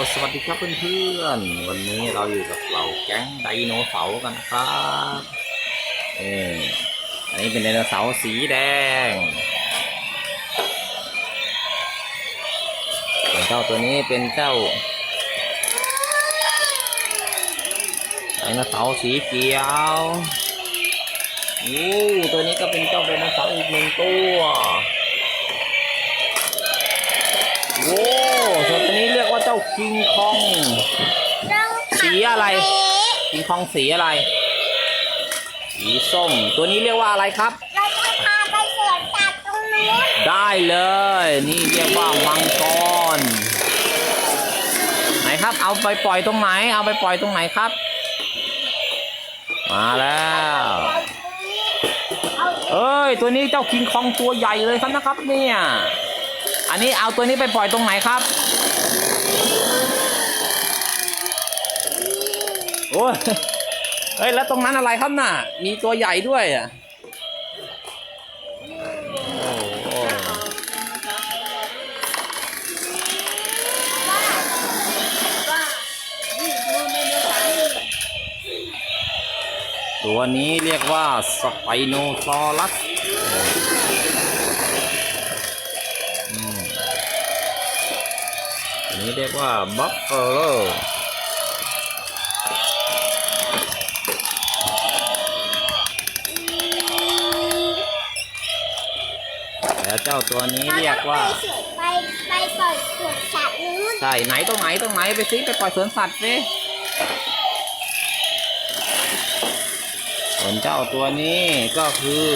สวัสดีครับเพื่อนๆ วันนี้เราอยู่กับเราแก๊งไดโนเสาร์กันนะครับเอออันนี้เป็นไดโนเสาร์สีแดงส่วนเจ้าตัวนี้เป็นเจ้าไดโนเสาร์สีเขียวโอ้ตัวนี้ก็เป็นเจ้าไดโนเสาร์อีกหนึ่งตัว คิงคอง สีอะไร คิงคองสีอะไร สีส้ม ตัวนี้เรียกว่าอะไรครับ เราจะพาไปสวนสัตว์ตรงนู้นได้เลย นี่เรียกว่ามังกร ไหนครับ เอาไปปล่อยตรงไหน เอาไปปล่อยตรงไหนครับ มาแล้ว เอาเอ้ย ตัวนี้เจ้าคิงคองตัวใหญ่เลยครับนะครับเนี่ย อันนี้เอาตัวนี้ไปปล่อยตรงไหนครับ โอ้ยเฮ้ยแล้วตรงนั้นอะไรครับน่ะ มีตัวใหญ่ด้วยอะตัวนี้เรียกว่าสไปโนซอรัสอืมอันนี้เรียกว่าบัฟเฟโล แล้วเจ้าตัวนี้เรียกว่าไปสวนไปไปปล่อยสวนสัตว์นู้นใช่ไหนตรงไหนตรงไหนไปซิไปปล่อยสวนสัตว์สิส่วนเจ้าตัวนี้ก็คือ